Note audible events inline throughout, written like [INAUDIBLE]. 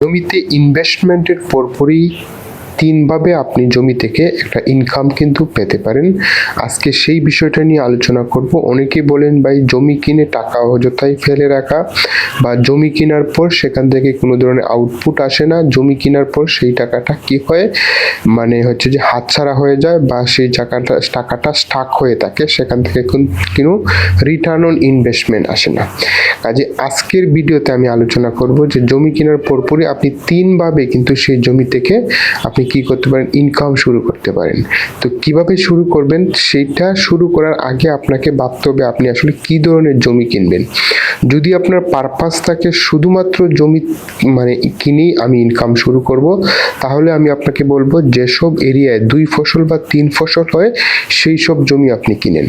জমিতে ইনভেস্টমেন্টের পরপরই তিনভাবে আপনি জমি থেকে একটা ইনকাম কিন্তু পেতে পারেন। আজকে সেই বিষয়টা নিয়ে আলোচনা করব। অনেকেই বলেন, ভাই, জমি কিনে টাকা অযথাই ফেলে রাখা বা জমি কেনার পর সেখান থেকে কোনো ধরনের আউটপুট আসে না। জমি কেনার পর সেই টাকাটা কি হয়? মানে হচ্ছে যে হাতছাড়া হয়ে যায় বা সেই টাকাটা টাকাটা স্টাক হয়ে থাকে। সেখান থেকে কোন- রিটার্ন অন ইনভেস্টমেন্ট আসে না। কাজে আজকের ভিডিওতে আমি আলোচনা করব যে জমি কেনার পরপরই আপনি তিনভাবে কিন্তু সেই জমি থেকে আপনি কি করতে পারেন? ইনকাম শুরু করতে পারেন। তো কীভাবে শুরু করবেন? সেইটা শুরু করার আগে আপনাকে ভাবতে হবে আপনি আসলে কি ধরনের জমি কিনবেন। যদি আপনার পারপাস থাকে শুধুমাত্র জমি মানে কিনেই আমি ইনকাম শুরু করব, তাহলে আমি আপনাকে বলব যেসব এরিয়ায় দুই ফসল বা তিন ফসল হয় সেই সব জমি আপনি কিনেন।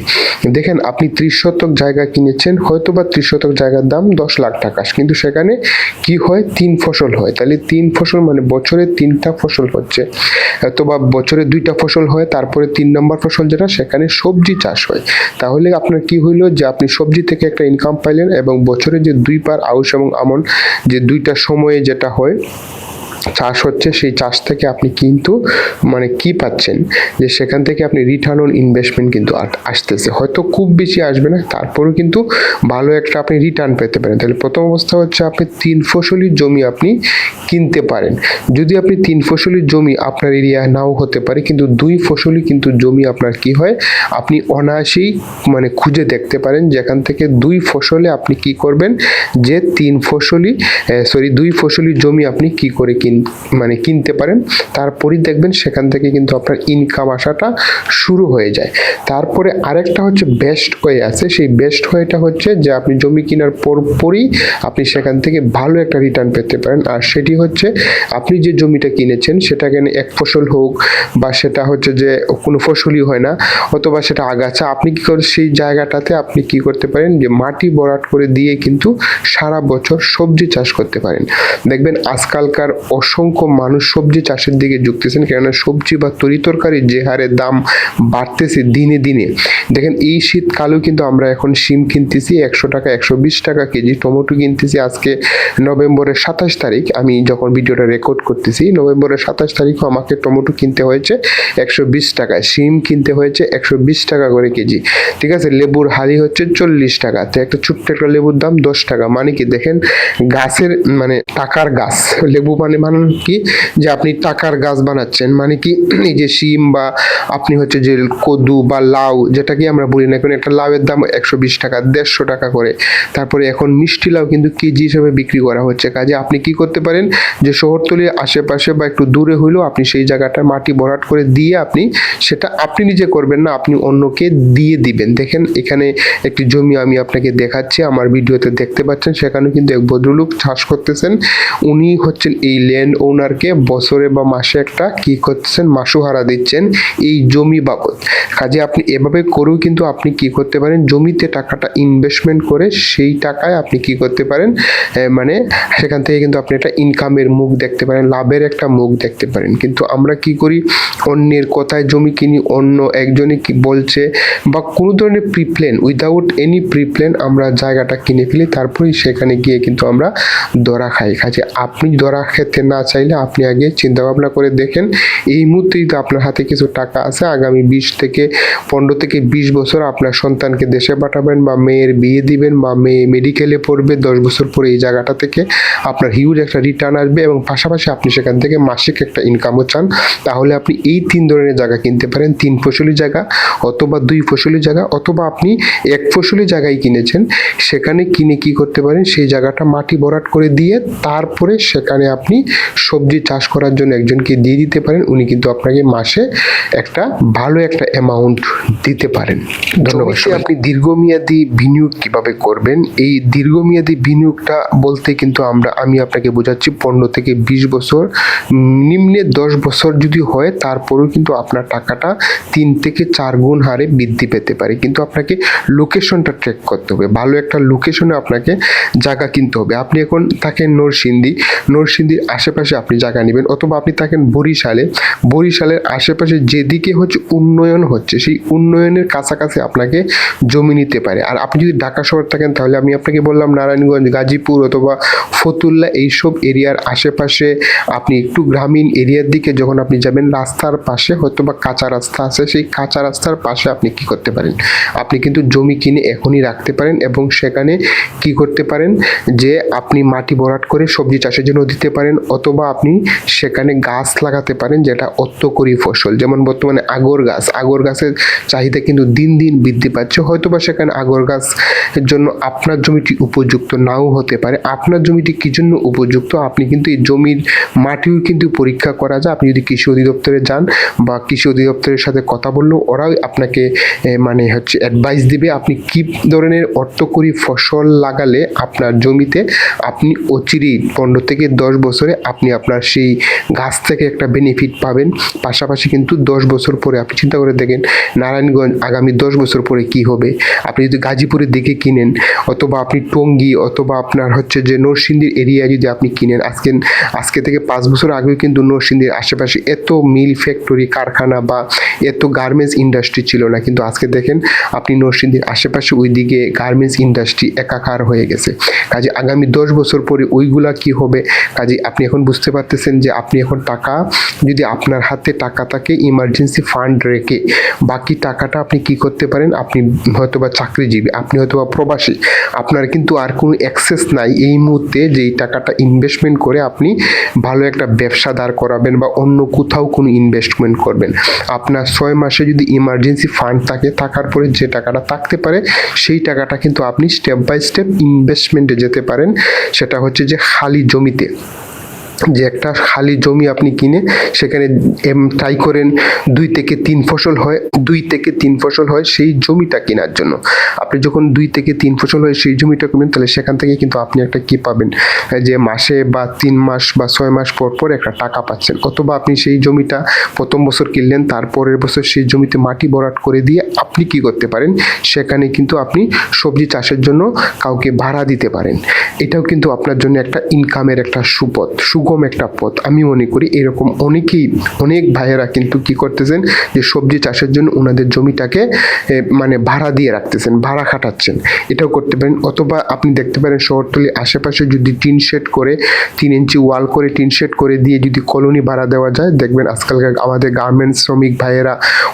দেখেন, আপনি ত্রিশ শতক জায়গা কিনেছেন হয়তো বা ত্রিশ শতক জায়গার দাম দশ লাখ টাকা। কিন্তু সেখানে কি হয়? তিন ফসল হয়। তাহলে তিন ফসল মানে বছরে তিনটা ফসল হচ্ছে। অথবা বছরে দুইটা ফসল হয়, তারপরে তিন নম্বর ফসল যেটা, সেখানে সবজি চাষ হয়। তাহলে আপনার কি হইল যে আপনি সবজি থেকে একটা ইনকাম পাইলেন এবং বছরে যে দুইবার আউশ এবং আমন যে দুইটা সময়ে যেটা হয় চাষ হচ্ছে, সেই চাষ থেকে আপনি কিন্তু মানে কি পাচ্ছেন যে সেখান থেকে আপনি রিটার্ন অন ইনভেস্টমেন্ট কিন্তু আসতেছে। হয়তো খুব বেশি আসবে না, তারপরেও কিন্তু ভালো একটা আপনি রিটার্ন পেতে পারেন। তাহলে প্রথম অবস্থা হচ্ছে আপনি তিন ফসলি জমি আপনি কিনতে পারেন। যদি আপনি তিন ফসলি জমি আপনার এরিয়ায় নাও হতে পারে, কিন্তু দুই ফসলি কিন্তু জমি আপনার কি হয়, আপনি অনায়াসেই মানে খুঁজে দেখতে পারেন, যেখান থেকে দুই ফসলে আপনি কি করবেন, যে তিন ফসলি সরি দুই ফসলি জমি আপনি কি করে কিন মানে কিনতে পারেন, তারপরই দেখবেন সেখান থেকে কিন্তু আপনার ইনকাম আসাটা শুরু হয়ে যায়। তারপরে আরেকটা হচ্ছে বেস্ট ওয়ে আছে, সেই বেস্ট ওয়েটা হচ্ছে যে আপনি জমি কেনার পরপরই আপনি সেখান থেকে ভালো একটা রিটার্ন পেতে পারেন। আর সেটি হচ্ছে আপনি যে জমিটা কিনেছেন সেটা কেন এক ফসল হোক বা সেটা হচ্ছে যে কোনো ফসলই হয় না, অথবা সেটা আগাছা, আপনি কি করে, সেই জায়গাটাতে আপনি কি করতে পারেন যে মাটি বরাট করে দিয়ে কিন্তু সারা বছর সবজি চাষ করতে পারেন। দেখবেন আজকালকার অসংখ্য মানুষ সবজি চাষের দিকে যুক্তেছেন কেননা সবজি বা তরি তরিতরকারির যে হারে দাম বাড়তেছে দিনে দিনে। দেখেন, এই শীতকালেও কিন্তু আমরা এখন শিম কিনতেছি, একশো টাকা, একশো বিশ টাকা কেজি, টমেটো কিনতেছি আজকে নভেম্বরের সাতাশ তারিখ। আমি যখন ভিডিওটা রেকর্ড করতেছি, নভেম্বরের সাতাশ তারিখও আমাকে টমেটো কিনতে হয়েছে একশো বিশ টাকায়, শিম কিনতে হয়েছে একশো বিশ টাকা করে কেজি। ঠিক আছে, লেবুর হালি হচ্ছে চল্লিশ টাকা। তো একটা ছোট্ট একটা লেবুর দাম দশ টাকা। মানে কি, দেখেন, গাছের মানে টাকার গাছ, লেবু মানে মানে কি যে আপনি টাকার গাছ বানাচ্ছেন মানে কি এই যে শিম বা আপনি হচ্ছে যে কদু বা লাউ যেটাকে আমরা বলি না, এখন একটা লাউয়ের দাম একশো বিশ টাকা, দেড়শো টাকা করে। তারপরে এখন মিষ্টি লাউ কিন্তু কেজি হিসেবে বিক্রি করা হচ্ছে। কাজে আপনি কি করতে পারেন যে শহরতলির আশেপাশে বা একটু দূরে হইলেও আপনি সেই জায়গাটা মাটি ভরাট করে দিয়ে আপনি সেটা আপনি নিজে করবেন না, আপনি অন্যকে দিয়ে দিবেন। দেখেন এখানে একটি জমি আমি আপনাকে দেখাচ্ছি, আমার ভিডিওতে দেখতে পাচ্ছেন সেখানে কিন্তু এক ভদ্রলোক চাষ করতেছেন। উনি হচ্ছেন এই ল্যান্ড ওনারকে বছরে বা মাসে একটা কি করতেছেন? মাসুহারা দিচ্ছেন এই জমি বাবদ। কাজে আপনি এভাবে করেও কিন্তু আপনি কি করতে পারেন? জমিতে টাকাটা ইনভেস্টমেন্ট করে সেই টাকায় আপনি কি করতে পারেন? মানে সেখান থেকে কিন্তু আপনি একটা ইনকামের মুখ দেখতে পারেন, লাভের একটা মুখ দেখতে পারেন। কিন্তু আমরা কি করি? অন্যের কথায় জমি কিনি, অন্য একজনে কি বলছে বা কোনো ধরনের প্রিপ্লেন উইদাউট এনি প্রিপ্লেন আমরা জায়গাটা কিনে ফেলি, তারপরেই সেখানে গিয়ে কিন্তু আমরা দরা খাই। কাজে আপনি দরা খেতে না চাইলে আপনি আগে চিন্তা ভাবনা করে দেখেন। এই মুহূর্তে যদি আপনার হাতে কিছু টাকা আছে। আগামী বিশ থেকে পনেরো থেকে বিশ বছর আপনার সন্তানকে দেশে পাঠাবেন বা মেয়ের বিয়ে দিবেন বা মেয়ে মেডিকেলে পড়বে, দশ বছর পরে এই জায়গাটা থেকে আপনার হিউজ একটা রিটার্ন আসবে এবং পাশাপাশি আপনি সেখান থেকে মাসিক একটা ইনকামও চান। তাহলে আপনি এই তিন ধরনের জায়গা কিনতে পারেন। তিন ফসলি জায়গা অথবা দুই ফসলি জায়গা অথবা আপনি এক ফসলি জায়গায় কিনেছেন। সেখানে কিনে কি করতে পারেন? সেই জায়গাটা মাটি ভরাট করে দিয়ে তারপরে সেখানে আপনি সবজি চাষ করার জন্য একজনকে দিয়ে দিতে পারেন উনি কিন্তু আপনাকে মাসে একটা ভালো একটা অ্যামাউন্ট দিতে পারেন। ধন্যবাদ আপনি দীর্ঘমেয়াদী বিনিয়োগ কীভাবে করবেন? এই দীর্ঘমেয়াদী বিনিয়োগটা বলতে কিন্তু আমরা আমি আপনাকে বোঝাচ্ছি পনেরো থেকে বিশ বছর নিম্নে দশ বছর যদি হয় তারপরেও কিন্তু আপনার টাকাটা তিন থেকে চার গুণ হারে বৃদ্ধি পেতে পারে। কিন্তু আপনাকে লোকেশনটা ট্র্যাক করতে হবে। ভালো একটা লোকেশনে আপনাকে জায়গা কিনতে হবে। আপনি এখন থাকেন নরসিংদী। নরসিংদীর আশেপাশে আশেপাশে আপনি জায়গা নেবেন অথবা আপনি থাকেন বরিশালে, বরিশালের আশেপাশে যেদিকে হচ্ছে উন্নয়ন হচ্ছে, সেই উন্নয়নের কাছাকাছি আপনাকে জমি নিতে পারে। আর আপনি যদি ঢাকা শহর থাকেন, তাহলে আমি আপনাকে বললাম নারায়ণগঞ্জ, গাজীপুর অথবা ফতুল্লা এইসব এরিয়ার আশেপাশে আপনি একটু গ্রামীণ এরিয়ার দিকে যখন আপনি যাবেন, রাস্তার পাশে হয়তো বা কাঁচা রাস্তা আছে, সেই কাঁচা রাস্তার পাশে আপনি কি করতে পারেন? আপনি কিন্তু জমি কিনে এখনই রাখতে পারেন এবং সেখানে কি করতে পারেন? যে আপনি মাটি ভরাট করে সবজি চাষের জন্য দিতে পারেন অথবা আপনি সেখানে গাছ লাগাতে পারেন যেটা অত্যকরী ফসল। যেমন বর্তমানে আগর গাছ। আগর গাছের চাহিদা কিন্তু দিন দিন বৃদ্ধি পাচ্ছে। হয়তোবা সেখানে আগর গাছের জন্য আপনার জমিটি উপযুক্ত নাও হতে পারে। আপনার জমিটি কি জন্য উপযুক্ত? আপনি কিন্তু এই জমির মাটিও কিন্তু পরীক্ষা করা যায়। আপনি যদি কৃষি অধিদপ্তরে যান বা কৃষি অধিদপ্তরের সাথে কথা বললেও ওরাও আপনাকে মানে হচ্ছে অ্যাডভাইস দিবে আপনি কি ধরনের অর্থকরী ফসল লাগালে আপনার জমিতে আপনি অচিরেই পনেরো থেকে দশ বছরে আপনি আপনার সেই গাছ থেকে একটা বেনিফিট পাবেন। পাশাপাশি কিন্তু দশ বছর পরে আপনি চিন্তা করে দেখেন, নারায়ণগঞ্জ আগামী দশ বছর পরে কি হবে? আপনি যদি গাজীপুরের দিকে কিনেন, অথবা আপনি টঙ্গী, অথবা আপনার হচ্ছে যে নরসিংদীর এরিয়া যদি আপনি কিনেন, আজকে আজকে থেকে পাঁচ বছর আগেও কিন্তু নরসিংদীর আশেপাশে এত মিল ফ্যাক্টরি কারখানা বা এত গার্মেন্টস ইন্ডাস্ট্রি ছিল না। কিন্তু আজকে দেখেন, আপনি নরসিংদীর আশেপাশে ওই দিকে গার্মেন্টস ইন্ডাস্ট্রি একাকার হয়ে গেছে। কাজে আগামী দশ বছর পরে ওইগুলা কি হবে? কাজে আপনি এখন বুঝতে পারতেছেন যে আপনি এখন টাকা, যদি আপনার হাতে টাকা থাকে ইমার্জেন্সি ফান্ড রেখে বাকি টাকাটা আপনি কি করতে পারেন? আপনি হয়তোবা চাকরিজীবী, আপনি হয়তোবা প্রবাসী। আপনার কিন্তু আর কোনো অ্যাক্সেস নাই এই মুহূর্তে যে এই টাকাটা ইনভেস্টমেন্ট করে আপনি ভালো একটা ব্যবসা দাঁড় করাবেন বা অন্য কোথাও কোনো ইনভেস্টমেন্ট করবেন। আপনার ছয় মাসে যদি ইমার্জেন্সি ফান্ড থাকে, থাকার পরে যে টাকাটা থাকতে পারে, সেই টাকাটা কিন্তু আপনি স্টেপ বাই স্টেপ ইনভেস্টমেন্টে যেতে পারেন। সেটা হচ্ছে যে খালি জমিতে। যে একটা খালি জমি আপনি কিনে সেখানে ট্রাই করেন দুই থেকে তিন ফসল হয়, দুই থেকে তিন ফসল হয় সেই জমিটা কেনার জন্য। আপনি যখন দুই থেকে তিন ফসল হয় সেই জমিটা কিনবেন তাহলে সেখান থেকে কিন্তু আপনি একটা কি পাবেন? যে মাসে বা তিন মাস বা ছয় মাস পর পর একটা টাকা পাচ্ছেন। অথবা আপনি সেই জমিটা প্রথম বছর কিনলেন তারপরের বছর সেই জমিতে মাটি ভরাট করে দিয়ে আপনি কি করতে পারেন? সেখানে কিন্তু আপনি সবজি চাষের জন্য কাউকে ভাড়া দিতে পারেন। এটাও কিন্তু আপনার জন্য একটা ইনকামের একটা সুপথ সুগম একটা পথ। আমি মনে করি এরকম অনেকেই, অনেক ভাইয়েরা কিন্তু কি করতেছেন যে সবজি চাষের জন্য ওনাদের জমিটাকে মানে ভাড়া দিয়ে রাখতেছেন, ভাড়া খাটাচ্ছেন। এটাও করতে পারেন। অথবা আপনি দেখতে পারেন শহরতলির আশেপাশে যদি টিন শেড করে, তিন ইঞ্চি ওয়াল করে টিন শেড করে দিয়ে যদি কলোনি ভাড়া দেওয়া যায়, দেখবেন আজকালকার আমাদের গার্মেন্টস শ্রমিক ভাইয়েরা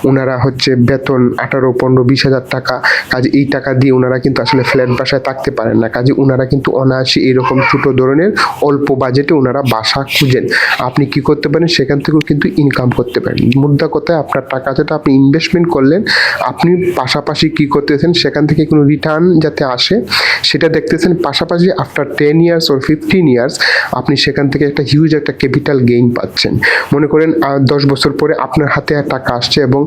ওনারা হচ্ছে বেতন আঠারো, পনেরো, বিশ হাজার টাকা, কাজে এই টাকা দিয়ে ওনারা কিন্তু আসলে ফ্ল্যাট বাসায় থাকতে পারেন না। কাজে ওনারা কিন্তু অনায়াসে এরকম ছোটো ধরনের অল্প বাজেটে ওনারা বাসা খুঁজেন আপনি কি করতে পারেন? সেখান থেকেও কিন্তু ইনকাম করতে পারেন। মুদ্রা কথায়? আপনার টাকা যেটা আপনি ইনভেস্টমেন্ট করলেন, আপনি পাশাপাশি কি করতেছেন? সেখান থেকে কোনো রিটার্ন যাতে আসে, সেটা দেখতেছেন। পাশাপাশি after ten years or fifteen years আপনি সেখান থেকে একটা হিউজ একটা ক্যাপিটাল গেইন পাচ্ছেন। মনে করেন দশ বছর পরে আপনার হাতে আর টাকা আসছে এবং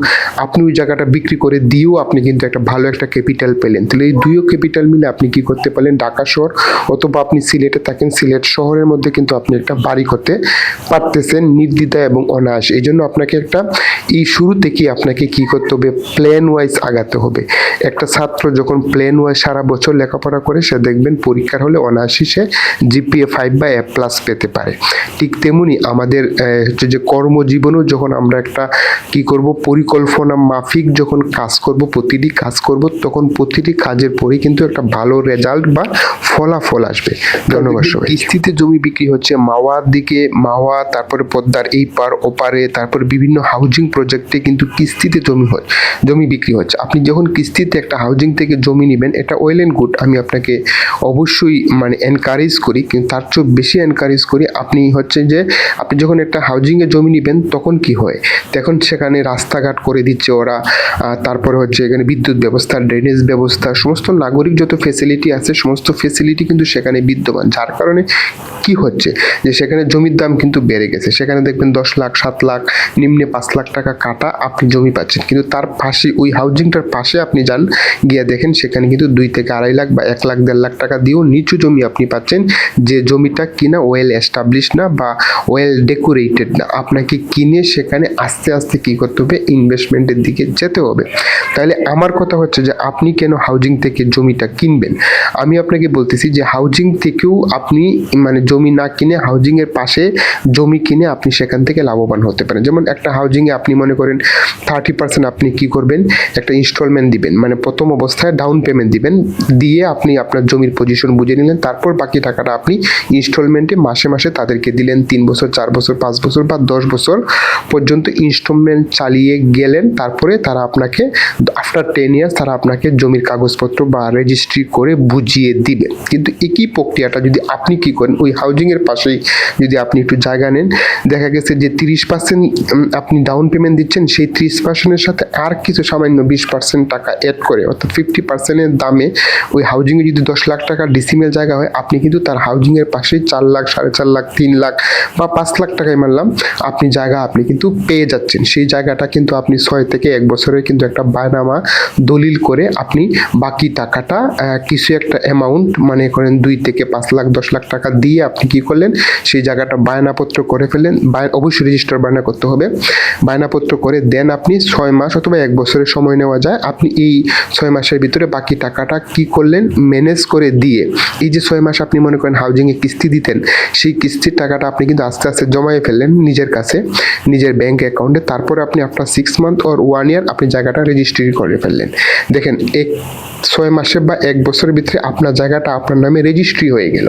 আপনি ওই জায়গাটা বিক্রি করে দিয়েও আপনি কিন্তু একটা ভালো একটা ক্যাপিটাল পেলেন। তাহলে এই দুইও ক্যাপিটাল মিলে আপনি কি করতে পারলেন? ঢাকা শহর অথবা আপনি সিলেটে থাকেন, সিলেট শহরের মধ্যে কিন্তু আপনি একটা বাড়ি করতে পারতেছেন নির্দ্বিধায় এবং অনায়াস। এই জন্য আপনাকে একটা, এই শুরু থেকেই আপনাকে কি করতে হবে? প্ল্যান ওয়াইজ আগাতে হবে। একটা ছাত্র যখন প্ল্যান ওয়াইজ সারা বছর লেখাপড়া করে, সে দেখবেন পরীক্ষার হলে অনায়াসই সে জিপিএ ফাইভ বা এ প্লাস পেতে পারে। ঠিক তেমনি আমাদের হচ্ছে যে কর্মজীবনেও যখন আমরা একটা কি করব, পরিকল্পনা মাফিক যখন কাজ করব, প্রতিটি কাজ করব, তখন প্রতিটি কাজের পরেই কিন্তু একটা ভালো রেজাল্ট বা ফলাফল আসবে। ধন্যবাদ সবাই কিস্তিতে জমি বিক্রি হচ্ছে মাওয়ার দিকে মাওয়া তারপরে পদ্মার এই পার ওপারে তারপরে বিভিন্ন হাউজিং প্রজেক্টে কিন্তু কিস্তিতে জমি হয় জমি বিক্রি হচ্ছে। আপনি যখন কিস্তিতে একটা হাউজিং থেকে জমি নেবেন এটা ওয়েল অ্যান্ড গুড আমি আপনাকে অবশ্যই মানে এনকারেজ করি কিন্তু তার চেয়েও বেশি এনকারেজ করি আপনি হচ্ছে যে আপনি যখন একটা হাউজিংয়ে জমি নেবেন তখন কি হয়? তখন সেখানে রাস্তাঘাট করে দিচ্ছে ওরা তারপরে হচ্ছে এখানে বিদ্যুৎ ব্যবস্থা ড্রেনেজ ব্যবস্থা সমস্ত নাগরিক যত ফেসিলিটি আছে সমস্ত ফেসিলিটি কিন্তু সেখানে বিদ্যমান। যার কারণে কি হচ্ছে? যে সেখানে জমির দাম কিন্তু বেড়ে গেছে। সেখানে দেখবেন দশ লাখ, সাত লাখ, নিম্নে পাঁচ লাখ টাকা কাটা আপনি জমি পাচ্ছেন। কিন্তু তার পাশে, ওই হাউজিংটার পাশে আপনি যান, গিয়ে দেখেন সেখানে কিন্তু দুই থেকে আড়াই লাখ বা এক লাখ, দেড় লাখ টাকা দিয়েও নিচু জমি আপনি পাচ্ছেন। যে জমিটা কিনা ওয়েল এস্টাবলিশ না বা ওয়েল ডেকোরেটেড না, আপনাকে কিনে সেখানে আস্তে আস্তে কি করতে হবে? ইনভেস্টমেন্টের দিকে যেতে হবে। তাহলে আমার কথা হচ্ছে যে আপনি কেন হাউজিং থেকে জমিটা কিনবেন? আমি আপনাকে বলতেছি যে হাউজিং থেকেও আপনি মানে জমি না কিনে হাউজিং হাউজিংয়ের পাশে জমি কিনে আপনি সেখান থেকে লাভবান হতে পারেন। যেমন একটা হাউজিংয়ে আপনি মনে করেন থার্টি পার্সেন্ট আপনি কি করবেন? একটা ইনস্টলমেন্ট দিবেন মানে প্রথম অবস্থায় ডাউন পেমেন্ট দিবেন, দিয়ে আপনি আপনার জমির পজিশন বুঝে নিলেন, তারপর বাকি টাকাটা আপনি ইনস্টলমেন্টে মাসে মাসে তাদেরকে দিলেন, তিন বছর, চার বছর, পাঁচ বছর বা দশ বছর পর্যন্ত ইনস্টলমেন্ট চালিয়ে গেলেন, তারপরে তারা আপনাকে আফটার টেন ইয়ার্স তারা আপনাকে জমির কাগজপত্র বা রেজিস্ট্রি করে বুঝিয়ে দিবে। কিন্তু একই প্রক্রিয়াটা যদি আপনি কি করেন, ওই হাউজিংয়ের পাশেই যদি আপনি একটু জায়গা নেন, দেখা গেছে যে তিরিশ পার্সেন্ট আপনি ডাউন পেমেন্ট দিচ্ছেন, সেই ত্রিশ পার্সেন্টের সাথে আর কিছু সামান্য বিশ পার্সেন্ট টাকা অ্যাড করে, অর্থাৎ ফিফটি পার্সেন্টের দামে ওই হাউজিংয়ে যদি দশ লাখ টাকা ডিসিমেল জায়গা হয়, আপনি কিন্তু তার হাউজিংয়ের পাশেই চার লাখ, সাড়ে চার লাখ, তিন লাখ বা পাঁচ লাখ টাকায় মানলাম আপনি জায়গা আপনি কিন্তু পেয়ে যাচ্ছেন। সেই জায়গাটা কিন্তু আপনি ছয় থেকে এক বছরের কিন্তু একটা বায়নামা দলিল করে আপনি বাকি টাকাটা কিছু একটা অ্যামাউন্ট মানে করেন দুই থেকে পাঁচ লাখ, দশ লাখ টাকা দিয়ে আপনি কি করলেন? সেই জায়গাটা বায়নাপত্র করে ফেলেন অবশ্যই রেজিস্টার বায়না করতে হবে। বায়নাপত্র করে দেন আপনি ছয় মাস অথবা এক বছরের সময় নেওয়া যায়। আপনি এই ছয় মাসের ভিতরে বাকি টাকাটা কি করলেন? ম্যানেজ করে দিয়ে এই যে ছয় মাস আপনি মনে করেন হাউজিংয়ে কিস্তি দিতেন, সেই কিস্তির টাকাটা আপনি কিন্তু আস্তে আস্তে জমায়ে ফেললেন নিজের কাছে, নিজের ব্যাংক অ্যাকাউন্টে তারপরে আপনি আপনার six month or one year আপনি জায়গাটা রেজিস্ট্রি করে ফেললেন। দেখেন, এক ছয় মাসে বা এক বছরের ভিতরে আপনার জায়গাটা আপনার নামে রেজিস্ট্রি হয়ে গেল।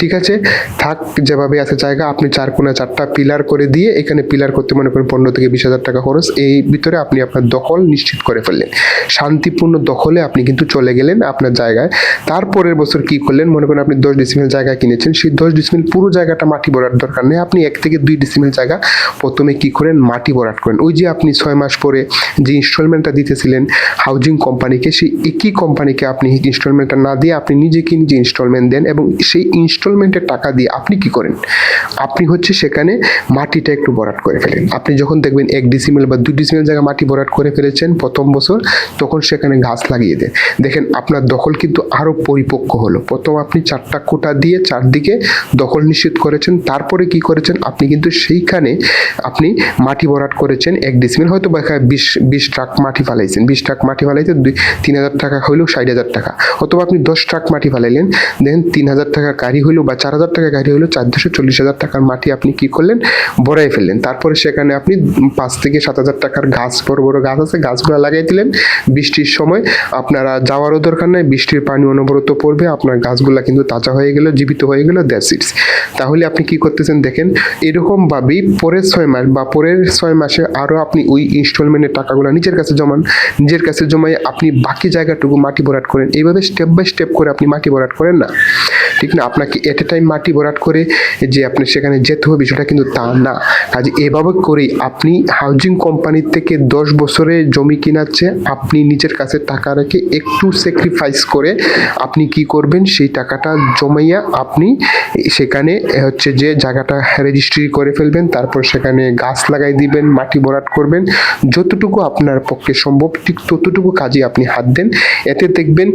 ঠিক আছে? থাক, যেভাবে আছে জায়গা, আপনি চার কোনা চারটা পিলার করে দিয়ে এখানে পিলার করতে মনে করেন পনেরো থেকে বিশ হাজার টাকা খরচ, এই ভিতরে আপনি আপনার দখল নিশ্চিত করে ফেললেন। শান্তিপূর্ণ দখলে আপনি কিন্তু চলে গেলেন আপনার জায়গায়। তারপরের বছর কি করলেন? মনে করেন আপনি দশ ডিসিমেল জায়গা কিনেছেন, সেই দশ ডিসিমেল পুরো জায়গাটা মাটি ভরার দরকার নেই। আপনি এক থেকে দুই ডিসিমেল জায়গা প্রথমে কি করেন? মাটি ভরাট করেন। ওই যে আপনি ছয় মাস পরে যে ইনস্টলমেন্টটা দিতেছিলেন হাউজিং কোম্পানিকে সেই একই কোম্পানিকে আপনি ইনস্টলমেন্টটা না দিয়ে আপনি নিজেকে নিজে ইনস্টলমেন্ট দেন এবং সেই ইনস্টলমেন্টের টাকা দিয়ে আপনি কি করেন? আপনি হচ্ছে সেখানে মাটিটা একটু ভরাট করে ফেলেন। আপনি যখন দেখবেন এক ডিসিমেল বা দুই ডিসিমেল জায়গা মাটি ভরাট করে ফেলেছেন প্রথম বছর, তখন সেখানে গাছ লাগিয়ে দেন। দেখেন, আপনার দখল কিন্তু আরও পরিপক্ক হলো। প্রথম আপনি চারটা কোটা দিয়ে চারদিকে দখল নিশ্চিত করেছেন, তারপরে কি করেছেন? আপনি কিন্তু সেইখানে আপনি মাটি ভরাট করেছেন এক ডিসিমেল হয়তো বা বিশ বিশ ট্রাক মাটি ফালাইছেন। বিশ ট্রাক মাটি ফালাইতে দুই, তিন হাজার টাকা হইলেও ষাট হাজার টাকা। অথবা আপনি দশ ট্রাক মাটি ফালাইলেন দেন তিন হাজার টাকা গাড়ি হইল বা চার হাজার টাকা গাড়ি হইল চার চল্লিশ হাজার টাকার মাটি আপনি কি করলেন? বড়াই ফেললেন। তারপরে সেখানে আপনি পাঁচ থেকে সাত হাজার টাকার গাছ, বড় বড় গাছ আছে, গাছগুলো লাগাই দিলেন। বৃষ্টির সময় আপনারা যাওয়ারও দরকার নেই, বৃষ্টির পানি অনবরত পড়বে, আপনার গাছগুলা কিন্তু তাজা হয়ে গেল, জীবিত হয়ে গেল দ্যাটস ইটস তাহলে আপনি কি করতেছেন দেখেন, এরকমভাবেই পরের ছয় মাস বা পরের ছয় মাসে আরও আপনি ওই ইনস্টলমেন্টের টাকাগুলো নিজের কাছে জমান, নিজের কাছে জমাই আপনি বাকি জায়গাটুকু মাটি ভরাট করেন। এইভাবে স্টেপ বাই স্টেপ করে আপনি মাটি ভরাট করেন না। ঠিক না? আপনাকে এট এ টাইম মাটি ভরাট করে যে আপনি সেখানে যেতে হবে বিষয়টা কিন্তু তা না। কাজে এভাবে করেই আপনি হাউজিং কোম্পানি থেকে দশ বছরে জমি কিনাচ্ছে, আপনি নিজের কাছে টাকা রেখে একটু স্যাক্রিফাইস করে আপনি কি করবেন? সেই টাকাটা জমাইয়া আপনি সেখানে হচ্ছে যে জায়গাটা রেজিস্ট্রি করে ফেলবেন, তারপর সেখানে গাছ লাগাই দিবেন, মাটি ভরাট করবেন। যতটুকু আপনার পক্ষে সম্ভব, ঠিক ততটুকু কাজে আপনি হাত দেন। এতে দেখবেন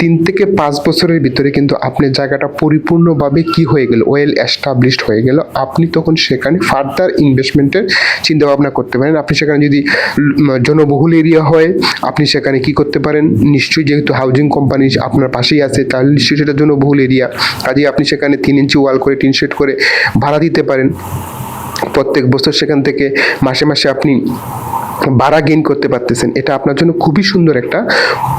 তিন থেকে পাঁচ বছরের ভিতরে কিন্তু আপনার জায়গাটা পরিপূর্ণভাবে কি হয়ে গেল ওয়েল এস্টাবলিশড হয়ে গেল, আপনি তখন সেখানে ফার্দার ইনভেস্টমেন্টের চিন্তা ভাবনা করতে পারেন। আপনি সেখানে যদি জনবহুল এরিয়া হয়, আপনি সেখানে কি করতে পারেন? নিশ্চয়ই যেহেতু হাউজিং কোম্পানি আপনার পাশেই আছে, তাহলে নিশ্চয়ই সেটা জনবহুল এরিয়া কাজে আপনি সেখানে তিন ইঞ্চি ওয়াল করে, টিন শেড করে ভাড়া দিতে পারেন। প্রত্যেক বছর সেখান থেকে মাসে মাসে আপনি ভাড়া গেইন করতে পারতেছেন। এটা আপনার জন্য খুবই সুন্দর একটা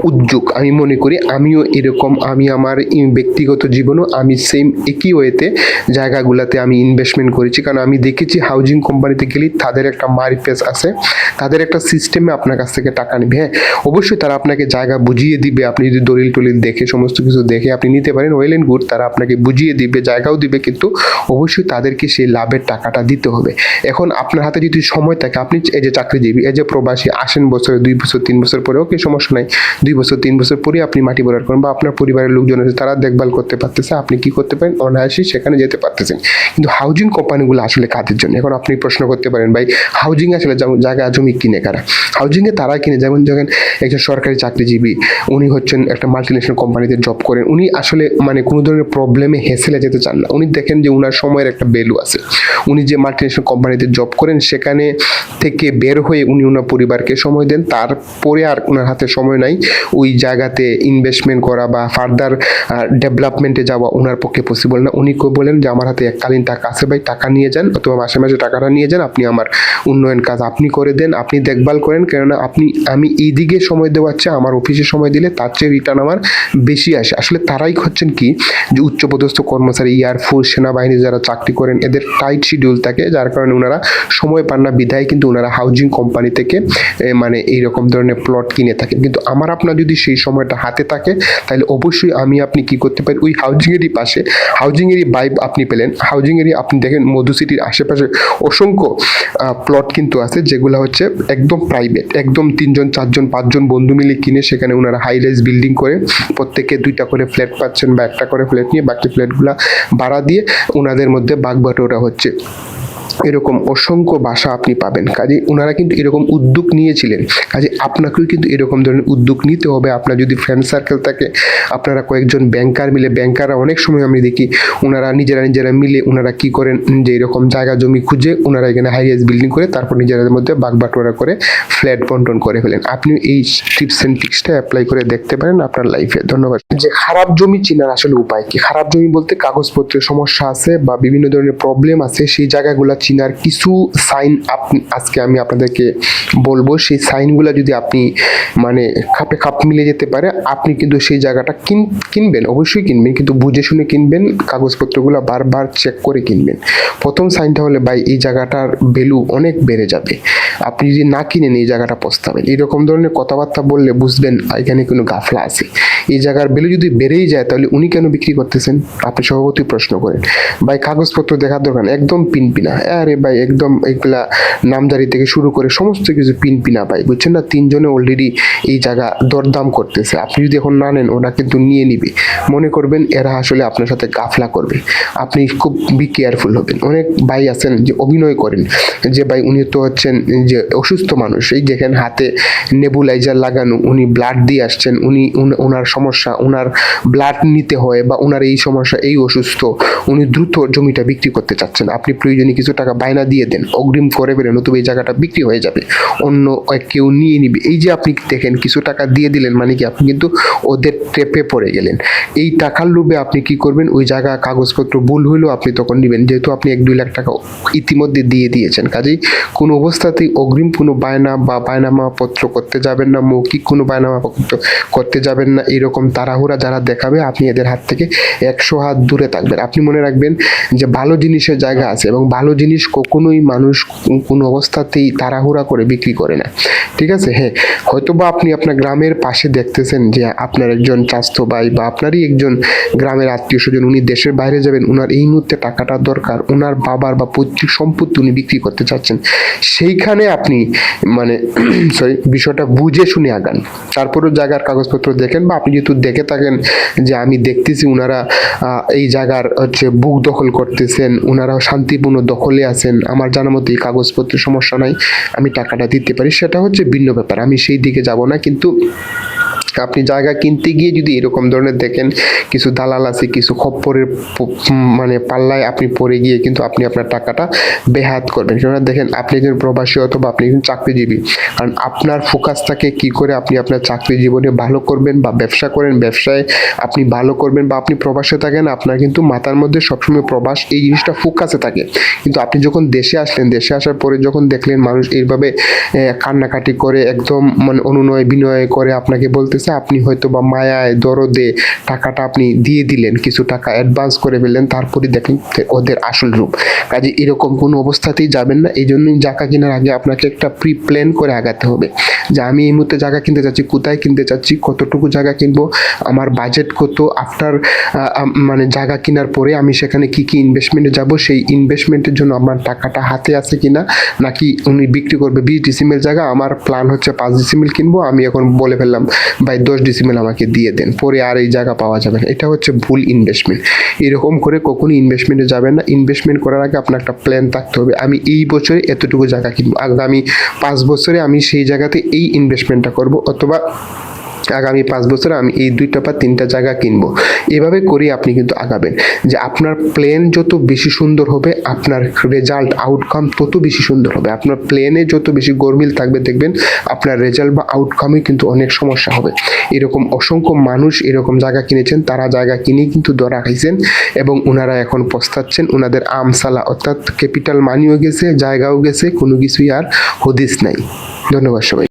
উদ্যোগ। আমি মনে করি আমিও এরকম, আমি আমার ব্যক্তিগত জীবনও আমি সেম একই ওয়েতে জায়গাগুলোতে আমি ইনভেস্টমেন্ট করেছি। কারণ আমি দেখেছি হাউজিং কোম্পানিতে গেলেই তাদের একটা মার্কেট আছে। তাদের একটা সিস্টেমে আপনার কাছ থেকে টাকা নেবে। হ্যাঁ অবশ্যই তারা আপনাকে জায়গা বুঝিয়ে দিবে। আপনি যদি দলিল টলিল দেখে, সমস্ত কিছু দেখে আপনি নিতে পারেন ওয়েল অ্যান্ড গুড তারা আপনাকে বুঝিয়ে দিবে, জায়গাও দিবে। কিন্তু অবশ্যই তাদেরকে সেই লাভের টাকাটা দিতে হবে। এখন আপনার হাতে যদি সময় থাকে, আপনি এই যে চাকরিজীবী যে প্রবাসী আসেন বছরে দুই বছর, তিন বছর পরে ওকে সমস্যা নাই? দুই বছর, তিন বছর পরে আপনি মাটি ভরাট করেন বা আপনার পরিবারের লোকজন আছে, তারা দেখভাল করতে পারতেছে, আপনি কি করতে পারেন? অনায়াসে সেখানে যেতে পারতেছেন। কিন্তু হাউজিং কোম্পানিগুলো আসলে কাদের জন্য, এখন আপনি প্রশ্ন করতে পারেন, ভাই হাউজিং আসলে জায়গা, জমি কিনে কারা? হাউজিংয়ে তারা কিনে, যেমন যখন একজন সরকারি চাকরিজীবী, উনি হচ্ছেন একটা মাল্টিনেশনাল কোম্পানিতে জব করেন, উনি আসলে মানে কোনো ধরনের প্রবলেমে হেসেলে যেতে চান না। উনি দেখেন যে উনার সময়ের একটা ভ্যালু আছে। উনি যে মাল্টিনেশনাল কোম্পানিতে জব করেন, সেখানে থেকে বের হয়ে উনি ওনার পরিবারকে সময় দেন, তারপরে আর ওনার হাতে সময় নাই। ওই জায়গাতে ইনভেস্টমেন্ট করা বা ফার্দার ডেভেলপমেন্টে যাওয়া ওনার পক্ষে পসিবল না। উনি বলেন যে, আমার হাতে এককালীন টাকা আছে ভাই, টাকা নিয়ে যান অথবা মাসে মাসে টাকাটা নিয়ে যান। আপনি আমার উন্নয়ন কাজ আপনি করে দেন, আপনি দেখভাল করেন। কেননা আপনি, আমি এই দিকে সময় দেওয়াচ্ছে আমার অফিসে সময় দিলে তার চেয়ে রিটার্ন আমার বেশি আসে। আসলে তারাই হচ্ছেন কি? যে, উচ্চপদস্থ কর্মচারী এয়ারফোর্স সেনাবাহিনী যারা চাকরি করেন, এদের টাইট শিডিউল থাকে, যার কারণে ওনারা সময় পান না। বিধায় কিন্তু ওনারা হাউজিং কোম্পানি থেকে মানে এইরকম ধরনের প্লট কিনে থাকেন কিন্তু আমার আপনার যদি সেই সময়টা হাতে থাকে, তাহলে অবশ্যই আমি আপনি কি করতে পারি ওই হাউজিংয়েরই পাশে হাউজিংয়েরই বাইব আপনি পেলেন। হাউজিংয়েরই আপনি দেখেন মধু সিটির আশেপাশে অসংখ্য প্লট কিন্তু আছে, যেগুলো হচ্ছে একদম প্রাইভেট একদম তিনজন, চারজন, পাঁচজন বন্ধু মিলে কিনে সেখানে ওনারা হাই রাইজ বিল্ডিং করে, প্রত্যেকে দুইটা করে ফ্ল্যাট পাচ্ছেন বা একটা করে ফ্ল্যাট নিয়ে বাকি ফ্ল্যাটগুলো ভাড়া দিয়ে ওনাদের মধ্যে বাগবাটোরা হচ্ছে। এরকম অসংখ্য বাসা আপনি পাবেন। কাজে ওনারা কিন্তু এরকম উদ্যোগ নিয়েছিলেন। কাজে আপনাকেও কিন্তু এরকম ধরনের উদ্যোগ নিতে হবে। আপনার যদি ফ্রেন্ড সার্কেল থাকে, আপনারা কয়েকজন ব্যাংকার মিলে ব্যাংকাররা অনেক সময় আমি দেখি ওনারা নিজেরা নিজেরা মিলে ওনারা কি করেন, যে এরকম জায়গা জমি খুঁজে ওনারা এখানে হাই রাইজ বিল্ডিং করে, তারপর নিজেদের মধ্যে বাগবাটোয়ারা করে ফ্ল্যাট বন্টন করে ফেলেন। আপনি এই টিপস অ্যান্ড ট্রিক্সটা অ্যাপ্লাই করে দেখতে পারেন আপনার লাইফে ধন্যবাদ। যে খারাপ জমি চিনার আসলে উপায় কি? খারাপ জমি বলতে কাগজপত্রের সমস্যা আছে বা বিভিন্ন ধরনের প্রবলেম আছে, সেই জায়গাগুলো চিনার কিছু সাইন আপনি, আজকে আমি আপনাদেরকে বলব, সেই সাইনগুলো যদি আপনি মানে খাপে খাপ মিলে যেতে পারে, আপনি কিন্তু সেই জায়গাটা কিন, কিনবেন, অবশ্যই কিনবেন, কিন্তু বুঝে শুনে কিনবেন, কাগজপত্রগুলো বারবার চেক করে কিনবেন। প্রথম সাইনটা হলে, ভাই, এই জায়গাটার ভ্যালু অনেক বেড়ে যাবে। আপনি যদি না কিনেন, এই জায়গাটা পস্তাবেন। এরকম ধরনের কথাবার্তা বললে বুঝবেন, এখানে কোনো গাফলা আছে। এই জায়গার ভ্যালু যদি বেড়েই যায়, তাহলে উনি কেন বিক্রি করতেছেন? আপনি সভাপতি প্রশ্ন করেন। ভাই, কাগজপত্র দেখার দরকার একদম পিন পিনা আরে ভাই, একদম এগুলা নামজারি থেকে শুরু করে সমস্ত কিছু পিন পিনা ভাই, বুঝছেন না? তিনজনে অলরেডি এই জায়গা দরদাম করতেছে। আপনি যদি এখন না নেন, ওরা কিন্তু নিয়ে নিবে। মনে করবেন, এরা আসলে আপনার সাথে গাফলা করবে। আপনি খুব বি কেয়ারফুল হবেন। অনেক ভাই আছেন যে অভিনয় করেন, যে ভাই উনি তো হচ্ছেন যে অসুস্থ মানুষ। এই যেখানে হাতে নেবুলাইজার লাগানো, উনি ব্লাড দিয়ে আসছেন। উনি ওনার সমস্যা ওনার ব্লাড নিতে হয় বা ওনার এই সমস্যা, এই অসুস্থ। উনি দ্রুত জমিটা বিক্রি করতে চাচ্ছেন। আপনি প্রয়োজনে কিছু টাকা বায়না দিয়ে দেন, অগ্রিম করে ফেলেন, নতুবা এই জায়গাটা বিক্রি হয়ে যাবে। অন্য কেউ নিয়ে নিবে। এই যে আপনি দেখেন, কিছু টাকা দিয়ে দিলেন মানে কি আপনি কিন্তু ওদের ট্রেপে পড়ে গেলেন। এই টাকার লোভে আপনি কি করবেন? ওই জায়গা কাগজপত্র ভুল হইলেও আপনি তখন নেবেন যেহেতু আপনি এক দুই লাখ টাকা ইতিমধ্যে দিয়ে দিয়েছেন। কাজেই কোনো অবস্থাতেই অগ্রিম কোনো বায়না বা বায়নামা পত্র করতে যাবেন না, মৌখিক কোনো বায়নামা পত্র করতে যাবেন না। এরকম তাড়াহুড়া যারা দেখাবে, আপনি এদের হাত থেকে একশো হাত দূরে থাকবেন। আপনি মনে রাখবেন যে ভালো জিনিসের জায়গা আছে এবং ভালো জিনিস কখনোই মানুষ কোনো অবস্থাতেই তাড়াহুড়া করে বিক্রি করে না। ঠিক আছে? হ্যাঁ হয়তো বা আপনি আপনার গ্রামের পাশে দেখতেছেন যে আপনার একজন স্বাস্থ্য ভাই বা আপনারই একজন গ্রামের আত্মীয় স্বজন, উনি দেশের বাইরে যাবেন ওনার এই মুহূর্তে টাকাটা দরকার ওনার বাবার বা পৈতৃক সম্পত্তি উনি বিক্রি করতে চাচ্ছেন। সেইখানে আপনি মানে [CLEARS THROAT] সরি বিষয়টা বুঝে শুনে আগান। তারপরেও জায়গার কাগজপত্র দেখেন বা আপনি যেহেতু দেখে থাকেন যে আমি দেখতেছি ওনারা এই জায়গার হচ্ছে বুক দখল করতেছেন ওনারা শান্তিপূর্ণ দখলে আছেন, আমার জানা মতো এই কাগজপত্রের সমস্যা নাই, আমি টাকাটা দিতে পারি। সেটা হচ্ছে ভিন্ন ব্যাপার। আমি সেই দিকে যাব না, কিন্তু আপনি জায়গা কিনতে গিয়ে যদি এরকম ধরনের দেখেন, কিছু দালাল আছে, কিছু খপ্পরের মানে পাল্লায় আপনি পড়ে গিয়ে কিন্তু আপনি আপনার টাকাটা বেহাত করবেন। কেননা দেখেন, আপনি একজন প্রবাসী অথবা আপনি একজন চাকরিজীবী। কারণ আপনার ফোকাস থাকে কি করে আপনি আপনার চাকরি জীবনে ভালো করবেন বা ব্যবসা করেন, ব্যবসায় আপনি ভালো করবেন বা আপনি প্রবাসে থাকেন, আপনার কিন্তু মাথার মধ্যে সবসময় প্রবাস এই জিনিসটা ফোকাসে থাকে। কিন্তু আপনি যখন দেশে আসলেন, দেশে আসার পরে যখন দেখলেন মানুষ এইভাবে কান্নাকাটি করে, একদম মানে অনুনয় বিনয় করে আপনাকে বলতেছে আপনি হয়তো বা মায়ায়, দরদে টাকাটা আপনি দিয়ে দিলেন, কিছু টাকা অ্যাডভান্স করে ফেললেন তারপরে দেখলেন যে ওদের আসল রূপ। কাজে এরকম কোনো অবস্থাতেই যাবেন না এই জন্যই জায়গা কেনার আগে আপনাকে একটা প্রি প্ল্যান করে আগাতে হবে। যে আমি এই মুহূর্তে জায়গা কিনতে চাচ্ছি, কোথায় কিনতে চাচ্ছি, কতটুকু জায়গা কিনবো, আমার বাজেট কত আফটার মানে জায়গা কেনার পরে আমি সেখানে কি কি ইনভেস্টমেন্টে যাব, সেই ইনভেস্টমেন্টের জন্য আমার টাকাটা হাতে আছে কিনা, নাকি উনি বিক্রি করবে বিশ ডিসিমেল জায়গা, আমার প্ল্যান হচ্ছে পাঁচ ডিসিমেল কিনবো, আমি এখন বলে ফেললাম ভাই দশ ডিসিমেল আমাকে দিয়ে দেন, পরে আর এই জায়গা পাওয়া যাবে না। এটা হচ্ছে ভুল ইনভেস্টমেন্ট এরকম করে কখনো ইনভেস্টমেন্টে যাবেন না। ইনভেস্টমেন্ট করার আগে আপনার একটা প্ল্যান থাকতে হবে। আমি এই বছরে এতটুকু জায়গা কিনবো। আগামী পাঁচ বছরে আমি সেই জায়গাতে এই ইনভেস্টমেন্টটা করব অথবা আগামী পাঁচ বছরে আমি এই দুইটা বা তিনটা জায়গা কিনবো। এভাবে করে আপনি কিন্তু আগাবেন। যে আপনার প্লেন যত বেশি সুন্দর হবে, আপনার রেজাল্ট আউটকাম তত বেশি সুন্দর হবে। আপনার প্লেনে যত বেশি গরমিল থাকবে, দেখবেন আপনার রেজাল্ট বা আউটকামে কিন্তু অনেক সমস্যা হবে। এরকম অসংখ্য মানুষ এরকম জায়গা কিনেছেন, তারা জায়গা কিনে কিন্তু ধরা খাইছেন এবং ওনারা এখন পস্তাচ্ছেন। ওনাদের আমসালা অর্থাৎ ক্যাপিটাল মানিও গেছে, জায়গাও গেছে, কোনো কিছুই আর হদিস নাই। ধন্যবাদ সবাই